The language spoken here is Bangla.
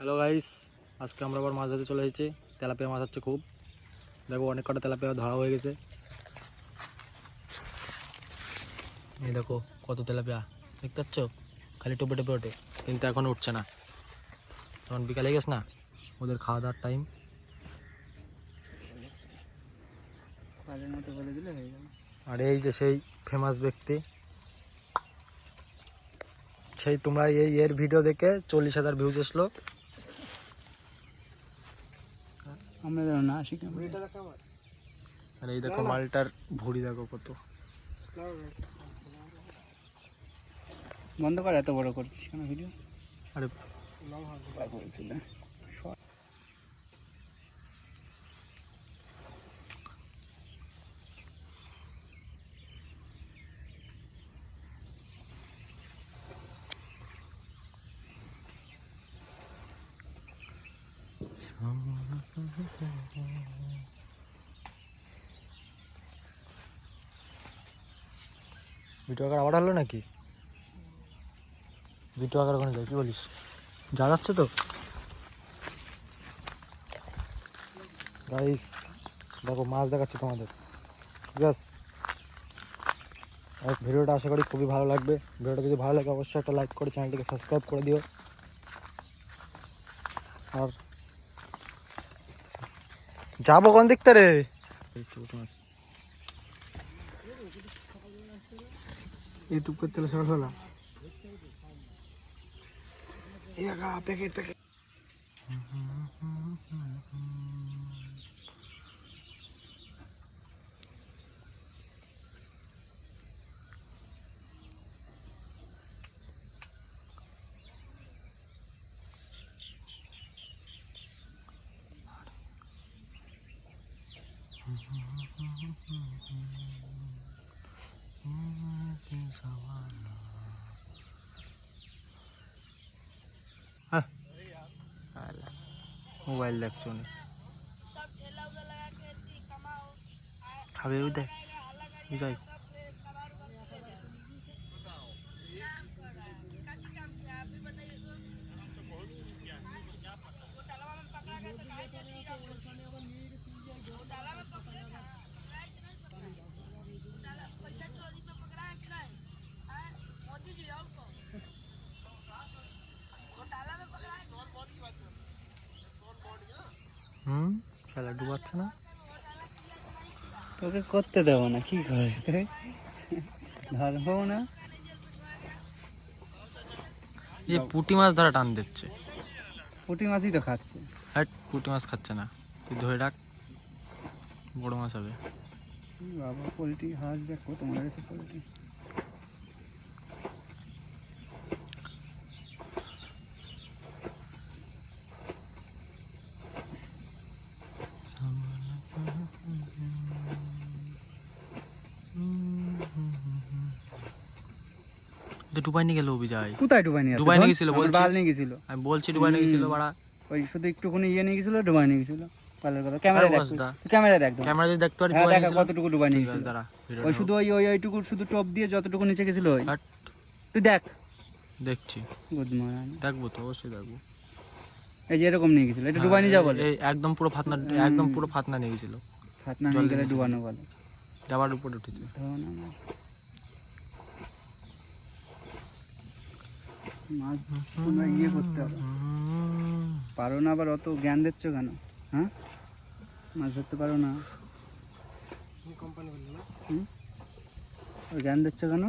হ্যালো গাইস আজকে আমরা আবার মাছ ধরতে চলে এসেছি। তেলাপিয়া মাছ হচ্ছে খুব। দেখো, অনেক কটা তেলাপিয়া ধরা হয়ে গেছে। এই দেখো, কত তেলাপিয়া। দেখতে পাচ্ছ? খালি টোপে টোপে ওঠে। কিন্তু এখন উঠছে না। তখন বিকালে গেছ না? ওদের খাওয়া দাওয়ার টাইম আর, এই যে সেই ফেমাস ব্যক্তি। সেই তোমরা এই এর ভিডিও দেখে চল্লিশ হাজার ভিউজ আসলো আমরা যেন না আসি কেন আর এই দেখো মালটার ভুড়ি দেখো কত। বন্ধ কর এত বড় করছিস কেন ভিডিও? আরে ভিডিও আকার আবার হলো নাকি? ভিডিও আকার ওখানে যাই কি বলিস? যা যাচ্ছে তো। গাইস দেখো, মাছ দেখাচ্ছি তোমাদের। আছে আর ভিডিওটা আশা করি খুবই ভালো লাগবে। ভিডিওটা যদি ভালো লাগে, অবশ্যই একটা লাইক করে চ্যানেলটিকে সাবস্ক্রাইব করে দিও। আর যাব কোন দিকটা রে? ইউটিউব করতে সকাল হলা প্যাকেট প্যাকেট মোবাইল দেখছ নি খাবে ওই দেখ। হুম? খেলা ডুবাচ্ছে না। তোকে করতে দেবো না কি করে? ধরবো না? যে পুঁটি মাছ ধরা টান দিচ্ছে। পুঁটি মাছই তো খাচ্ছে। হ্যাট পুঁটি মাছ খাচ্ছে না। তুই ধরে ডাক বড় মাছ হবে। বাবা পোলট্রি হাঁস দেখ কত মরে গেছে পোলট্রি। তো ডুবাই নিয়ে গেল অভিজয় কোথায় ডুবাই নিয়ে ডুবাই নিয়ে গেছিল, বলছি। বাল নিয়ে গেছিল। আমি বলছি ডুবাই নিয়ে গেছিল বাড়া। ওই শুধু একটুখানি ইয়ে নিয়ে গেছিল ডুবাই নিয়ে গেছিল। বালের কথা। ক্যামেরা দেখ ক্যামেরা দেখ ক্যামেরা যদি দেখতে পারি হ্যাঁ দেখা কতটুকু ডুবাই নিয়ে গেছিল। দাঁড়া, ওই শুধু ওই ওই ওইটুকু শুধু টপ দিয়ে যতটুকু নিচে গেছিল ওই। তুই দেখ। দেখছি। গুড মর্নিং দেখব তো অবশ্যই দেখব। এই যে এরকম নিয়ে গেছিল। এটা ডুবাই নিয়ে যা বলে। একদম পুরো ফাতনা একদম পুরো ফাতনা নিয়ে গেছিল। ফাতনা নিয়ে গেলে ডুবানো বলে। যাবার উপরে উঠেছে। না মাছ তোমরা ইয়ে করতে হবে। পারো না আবার অত জ্ঞান দিচ্ছ কেন? হ্যাঁ? মাছ ধরতে পারো না? জ্ঞান দিচ্ছ কেন?